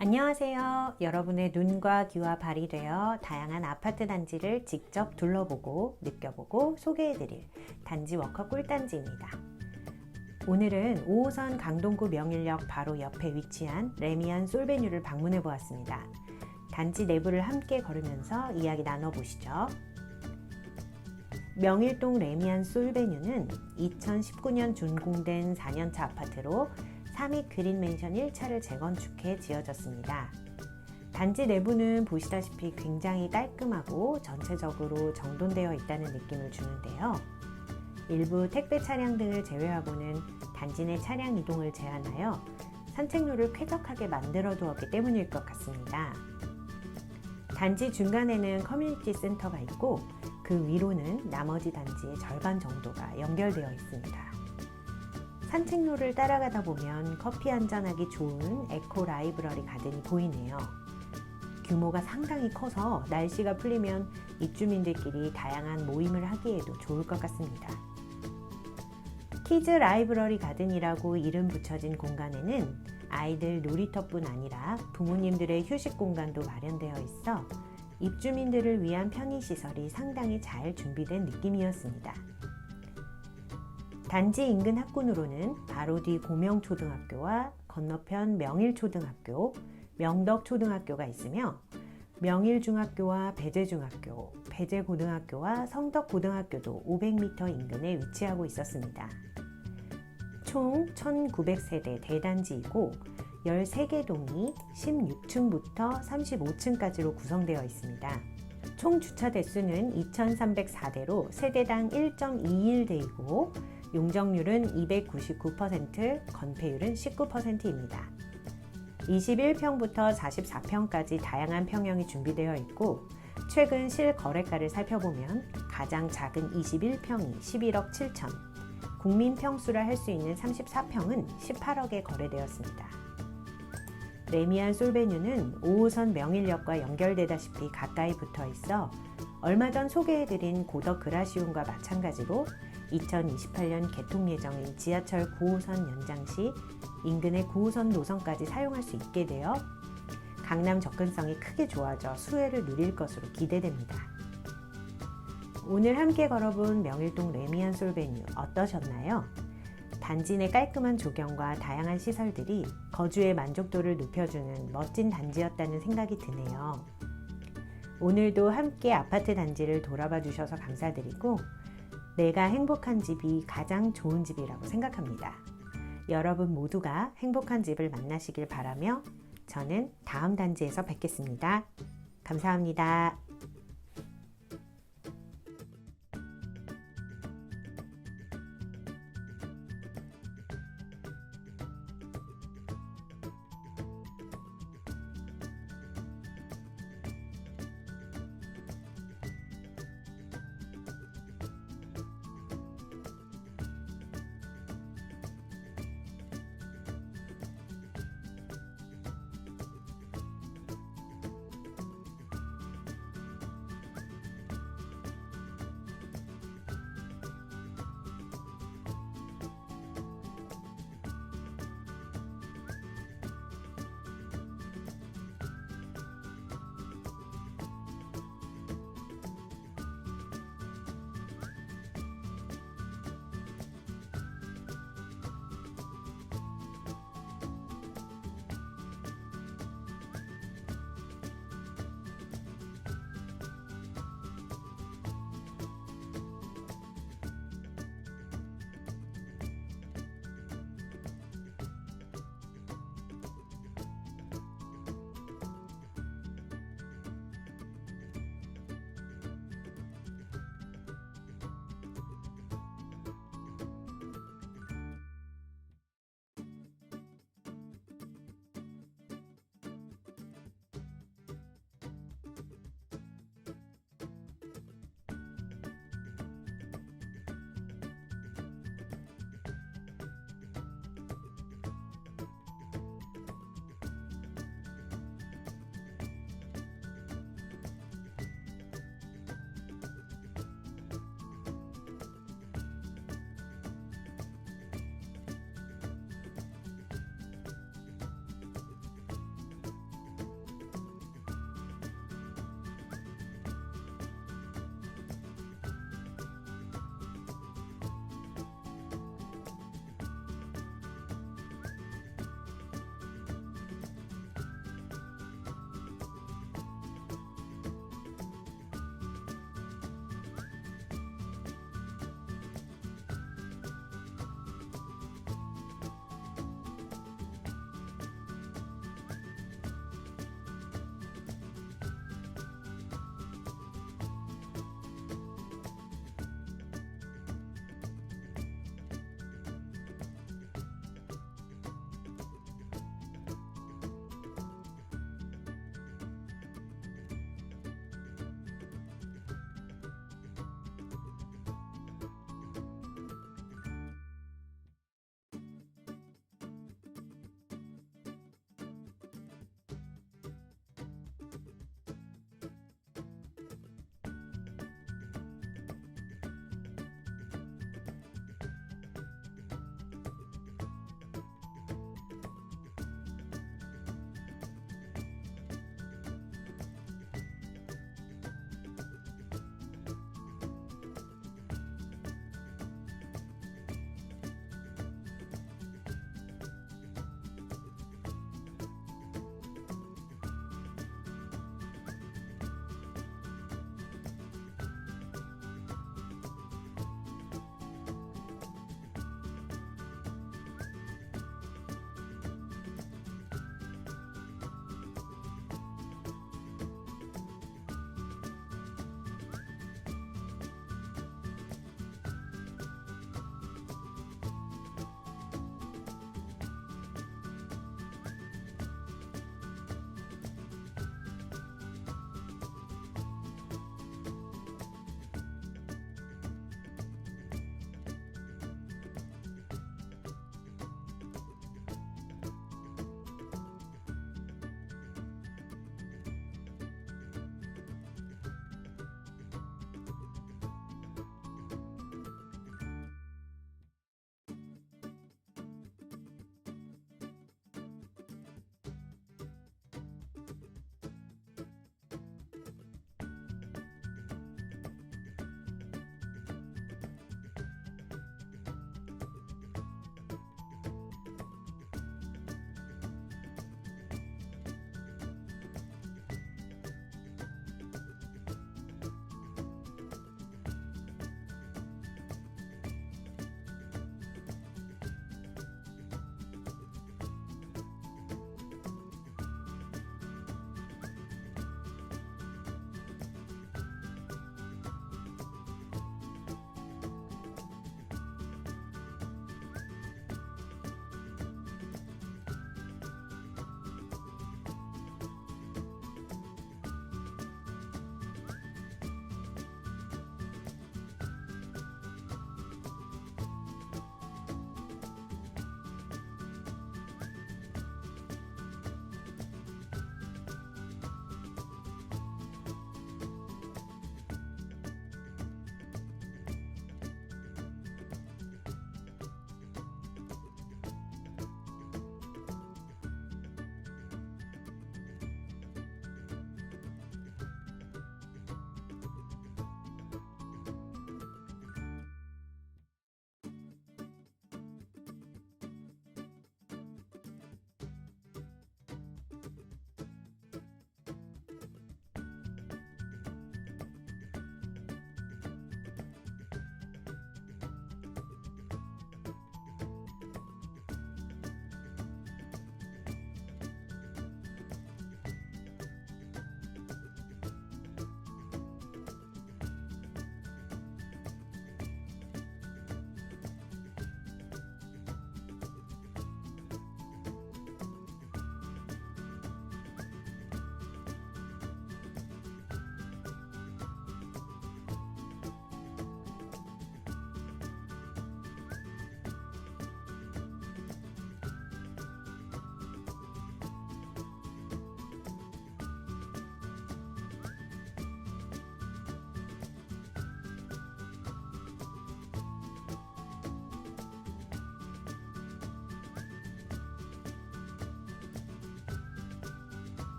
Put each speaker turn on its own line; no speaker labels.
안녕하세요. 여러분의 눈과 귀와 발이 되어 다양한 아파트 단지를 직접 둘러보고 느껴보고 소개해드릴 단지 워커 꿀단지입니다. 오늘은 5호선 강동구 명일역 바로 옆에 위치한 레미안 솔베뉴를 방문해 보았습니다. 단지 내부를 함께 걸으면서 이야기 나눠보시죠. 명일동 레미안 솔베뉴는 2019년 준공된 4년차 아파트로 3위 그린맨션 1차를 재건축해 지어졌습니다. 단지 내부는 보시다시피 굉장히 깔끔하고 전체적으로 정돈되어 있다는 느낌을 주는데요. 일부 택배 차량 등을 제외하고는 단지 내 차량 이동을 제한하여 산책로를 쾌적하게 만들어 두었기 때문일 것 같습니다. 단지 중간에는 커뮤니티 센터가 있고 그 위로는 나머지 단지의 절반 정도가 연결되어 있습니다. 산책로를 따라가다 보면 커피 한잔하기 좋은 에코 라이브러리 가든이 보이네요. 규모가 상당히 커서 날씨가 풀리면 입주민들끼리 다양한 모임을 하기에도 좋을 것 같습니다. 키즈 라이브러리 가든이라고 이름 붙여진 공간에는 아이들 놀이터뿐 아니라 부모님들의 휴식 공간도 마련되어 있어 입주민들을 위한 편의시설이 상당히 잘 준비된 느낌이었습니다. 단지 인근 학군으로는 바로 뒤 고명초등학교와 건너편 명일초등학교, 명덕초등학교가 있으며 명일중학교와 배재중학교, 배재고등학교와 성덕고등학교도 500m 인근에 위치하고 있었습니다. 총 1900세대 대단지이고 13개 동이 16층부터 35층까지로 구성되어 있습니다. 총 주차 대수는 2,304대로 세대당 1.21대이고 용적률은 299%, 건폐율은 19%입니다. 21평부터 44평까지 다양한 평형이 준비되어 있고 최근 실거래가를 살펴보면 가장 작은 21평이 11억 7천, 국민 평수라 할 수 있는 34평은 18억에 거래되었습니다. 레미안 솔베뉴는 5호선 명일역과 연결되다시피 가까이 붙어 있어 얼마 전 소개해드린 고덕 그라시움과 마찬가지로 2028년 개통 예정인 지하철 9호선 연장 시 인근의 9호선 노선까지 사용할 수 있게 되어 강남 접근성이 크게 좋아져 수혜를 누릴 것으로 기대됩니다. 오늘 함께 걸어본 명일동 레미안 솔베뉴 어떠셨나요? 단지 내 깔끔한 조경과 다양한 시설들이 거주의 만족도를 높여주는 멋진 단지였다는 생각이 드네요. 오늘도 함께 아파트 단지를 돌아봐 주셔서 감사드리고 내가 행복한 집이 가장 좋은 집이라고 생각합니다. 여러분 모두가 행복한 집을 만나시길 바라며 저는 다음 단지에서 뵙겠습니다. 감사합니다.